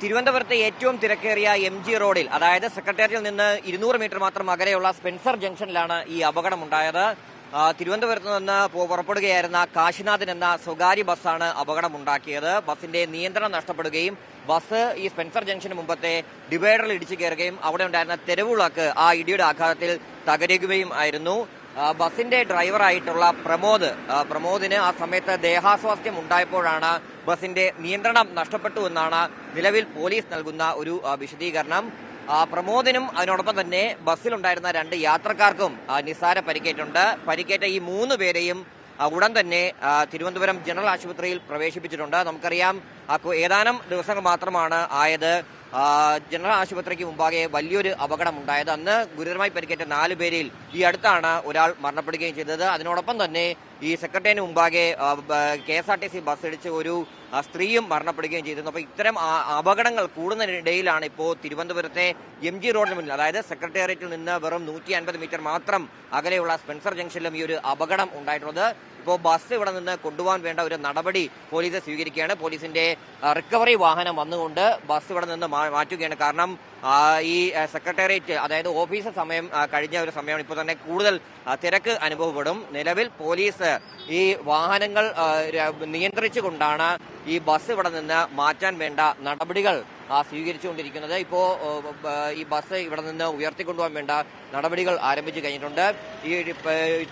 തിരുവനന്തപുരത്തെ ഏറ്റവും തിരക്കേറിയ എം ജി റോഡിൽ അതായത് സെക്രട്ടേറിയറ്റിൽ നിന്ന് ഇരുന്നൂറ് മീറ്റർ മാത്രം അകലെയുള്ള സ്പെൻസർ ജംഗ്ഷനിലാണ് ഈ അപകടം ഉണ്ടായത് തിരുവനന്തപുരത്ത് നിന്ന് പുറപ്പെടുകയായിരുന്ന കാശിനാഥൻ എന്ന സ്വകാര്യ ബസ്സാണ് അപകടമുണ്ടാക്കിയത്. ബസിന്റെ നിയന്ത്രണം നഷ്ടപ്പെടുകയും ബസ് ഈ സ്പെൻസർ ജംഗ്ഷന് മുമ്പത്തെ ഡിവൈഡറിൽ ഇടിച്ചു കയറുകയും അവിടെ ഉണ്ടായിരുന്ന തെരുവുളക്ക് ആ ഇടിയുടെ ആഘാതത്തിൽ തകരുകയും ആയിരുന്നു. ബസിന്റെ ഡ്രൈവറായിട്ടുള്ള പ്രമോദ്. പ്രമോദിന് ആ സമയത്ത് ദേഹാസ്വാസ്ഥ്യം ഉണ്ടായപ്പോഴാണ് ബസിന്റെ നിയന്ത്രണം നഷ്ടപ്പെട്ടു എന്നാണ് നിലവിൽ പോലീസ് നൽകുന്ന ഒരു വിശദീകരണം. പ്രമോദിനും അതിനോടൊപ്പം തന്നെ ബസ്സിലുണ്ടായിരുന്ന രണ്ട് യാത്രക്കാർക്കും നിസ്സാര പരിക്കേറ്റുണ്ട്. പരിക്കേറ്റ ഈ മൂന്ന് പേരെയും ഉടൻ തന്നെ തിരുവനന്തപുരം ജനറൽ ആശുപത്രിയിൽ പ്രവേശിപ്പിച്ചിട്ടുണ്ട്. നമുക്കറിയാം ഏതാനും ദിവസങ്ങൾ മാത്രമാണ് ആയത്. ജനറൽ ആശുപത്രിക്ക് മുമ്പാകെ വലിയൊരു അപകടം ഉണ്ടായത് അന്ന് ഗുരുതരമായി പരിക്കേറ്റ നാല് പേരിൽ ഈ അടുത്താണ് ഒരാൾ മരണപ്പെടുകയും ചെയ്തത്. അതിനോടൊപ്പം തന്നെ ഈ സെക്രട്ടറിന് മുമ്പാകെ K S R T C bus ഇടിച്ച് ഒരു ആ, സ്ത്രീയും മരണപ്പെടുകയും ചെയ്തിരുന്നു. അപ്പോൾ ഇത്തരം അപകടങ്ങൾ കൂടുന്നതിനിടയിലാണ് ഇപ്പോൾ തിരുവനന്തപുരത്തെ എം ജി റോഡിന് മുന്നിൽ അതായത് സെക്രട്ടേറിയറ്റിൽ നിന്ന് വെറും നൂറ്റി അൻപത് മീറ്റർ മാത്രം അകലെയുള്ള സ്പെൻസർ ജംഗ്ഷനിലും ഈ ഒരു അപകടം ഉണ്ടായിട്ടുള്ളത്. ഇപ്പോൾ ബസ് ഇവിടെ നിന്ന് കൊണ്ടുപോകാൻ വേണ്ട ഒരു നടപടി പോലീസ് സ്വീകരിക്കുകയാണ്. പോലീസിന്റെ റിക്കവറി വാഹനം വന്നുകൊണ്ട് ബസ് ഇവിടെ നിന്ന് മാറ്റുകയാണ്. കാരണം ഈ സെക്രട്ടേറിയറ്റ് അതായത് ഓഫീസ് സമയം കഴിഞ്ഞ ഒരു സമയമാണ്. ഇപ്പോൾ തന്നെ കൂടുതൽ തിരക്ക് അനുഭവപ്പെടും. നിലവിൽ പോലീസ് ഈ വാഹനങ്ങൾ നിയന്ത്രിച്ചുകൊണ്ടാണ് ഈ ബസ് ഇവിടെ നിന്ന് മാറ്റാൻ വേണ്ട നടപടികൾ സ്വീകരിച്ചുകൊണ്ടിരിക്കുന്നത്. ഇപ്പോ ഈ ബസ് ഇവിടെ നിന്ന് ഉയർത്തിക്കൊണ്ടുപോകാൻ വേണ്ട നടപടികൾ ആരംഭിച്ചു കഴിഞ്ഞിട്ടുണ്ട്. ഈ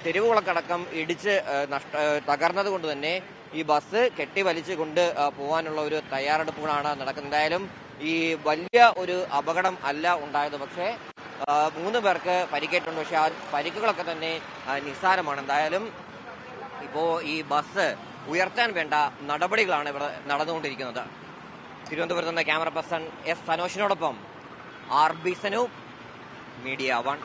തെരുവുകളക്കടക്കം ഇടിച്ച് നഷ്ട തകർന്നതുകൊണ്ട് തകർന്നത് കൊണ്ട് തന്നെ ഈ ബസ് കെട്ടി കൊണ്ട് പോകാനുള്ള ഒരു തയ്യാറെടുപ്പുകളാണ് നടക്കുന്നത്. എന്തായാലും ഈ വലിയ ഒരു അപകടം അല്ല ഉണ്ടായത്. പക്ഷേ മൂന്ന് പേർക്ക് പരിക്കേറ്റുണ്ട്. പക്ഷെ ആ പരിക്കുകളൊക്കെ തന്നെ നിസ്സാരമാണ്. എന്തായാലും ഇപ്പോ ഈ ബസ് ഉയർത്താൻ വേണ്ട നടപടികളാണ് ഇവിടെ നടന്നുകൊണ്ടിരിക്കുന്നത്. തിരുവനന്തപുരത്ത് നിന്ന് camera person S സനോഷിനോടൊപ്പം R B Sanu Media One.